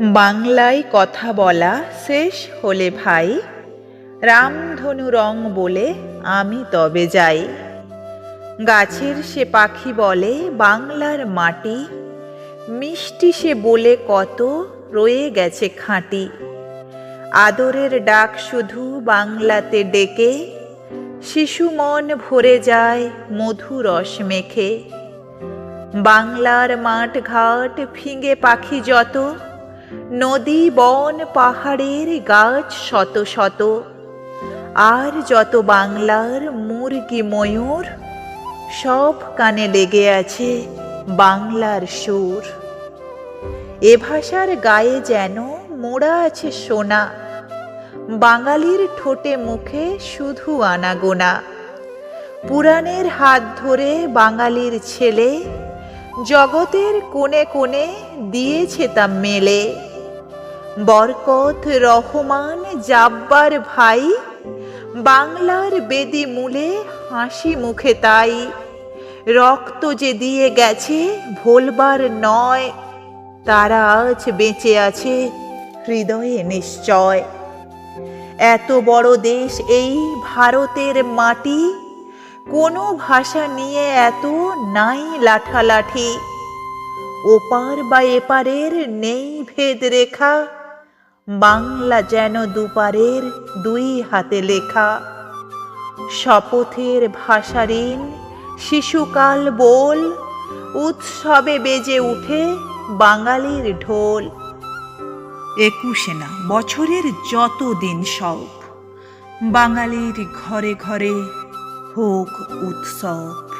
বাংলায় কথা বলা শেষ হলে ভাই। রামধনু রং বলে আমি তবে যাই। গাছের সে পাখি বলে বাংলার মাটি। মিষ্টি সে বলে কত রয়ে গেছে খাঁটি। আদরের ডাক শুধু বাংলাতে ডেকে। শিশু মন ভরে যায় মধু রস মেখে। বাংলার মাঠ ঘাট ফিঙে পাখি যত। নদী, বন, পাহাড়ের গাছ শত শত। আর যত বাংলার মুরগি ময়ূর, সব কানে লেগে আছে বাংলার সুর। এ ভাষার গায়ে যেন মোড়া আছে সোনা, বাঙালির ঠোঁটে মুখে শুধু আনাগোনা। পুরাণের হাত ধরে বাঙালির ছেলে জগতের কোণে কোণে দিয়েছে তা মেলে। বরকত রহমান জাব্বার ভাই, বাংলার বেদি মূলে হাসি মুখে তাই। রক্ত যে দিয়ে গেছে ভোলবার নয়, তারা আজ বেঁচে আছে হৃদয়ে নিশ্চয়। এত বড় দেশ এই ভারতের মাটি কোনো ভাষা নিয়ে এত নাই লাঠালাঠি। ওপার বা এপারের নেই ভেদ রেখা, বাংলা যেন দুপারের দুই হাতে লেখা। শপথের ভাষাঋণ শিশুকাল বোল, উৎসবে বেজে উঠে বাঙালির ঢোল। একুশে না, বছরের যত দিন সব, বাঙালির ঘরে ঘরে Hoog Oetsap.